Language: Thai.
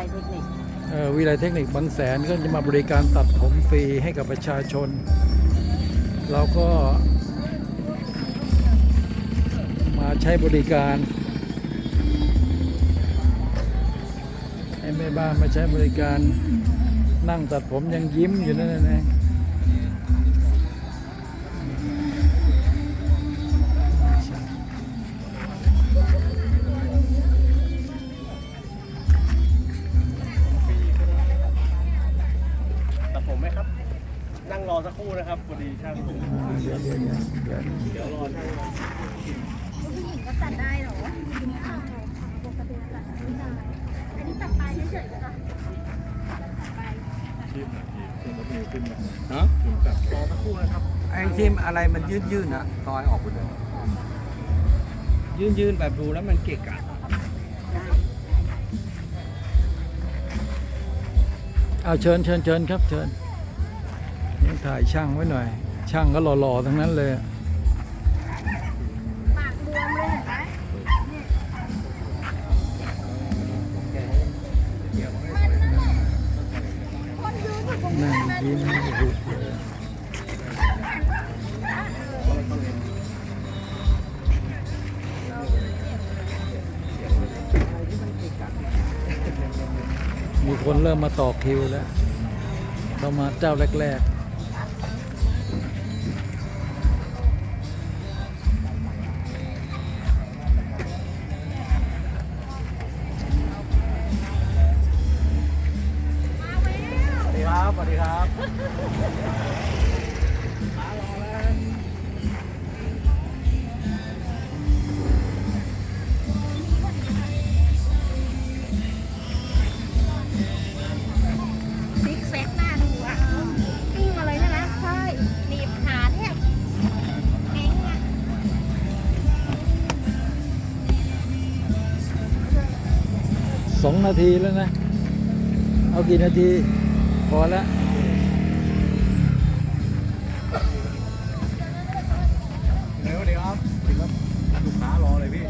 ลัยเทคนิคเอ่อวิไลเทคนิคบางแสนก็จะมาบริการตัดผมฟรีให้กับประชาชน เราก็ มาใช้บริการให้แม่บ้านมาใช้บริการนั่งตัดผมยังยิ้มอยู่นั่นนะ สักครู่นะครับพอดีช่างผมเดี๋ยวเดี๋ยวเดี๋ยวเดี๋ยวเดี๋ยวรอช่างมาผู้หญิงก็ตัดได้เหรอปกติตัดไม่ได้อันนี้ตัดปลายเฉยๆก็ได้ตัดปลายฮะรอสักครู่นะครับไอ้ที่อะไรมันยืดยืดๆนะซอยออกไปเลยยืนยืนๆแบบดูแล้วมันเกะกะเอาเชิญเชิญเชิญครับเชิญ นี่ถ่ายช่างไว้หน่อย ช่างก็หล่อๆทั้งนั้นเลยปากบวมเลยเห็นไหมคนดูแบบผมนั่งยิ้มหุบเลยมีคนเริ่มมาต่อคิวแล้วเรามาเจ้าแรกส ดีครับสวัสดีครับซิกแซกหน้าดูอะกิ้งมาเลยใช่ไหมใช่หนีบขาแทบแข็งอะสองนาทีแล้วนะ เอากี่นาที พอแล้ว ครับสวัสดีคลูกค้ารอเลยพี่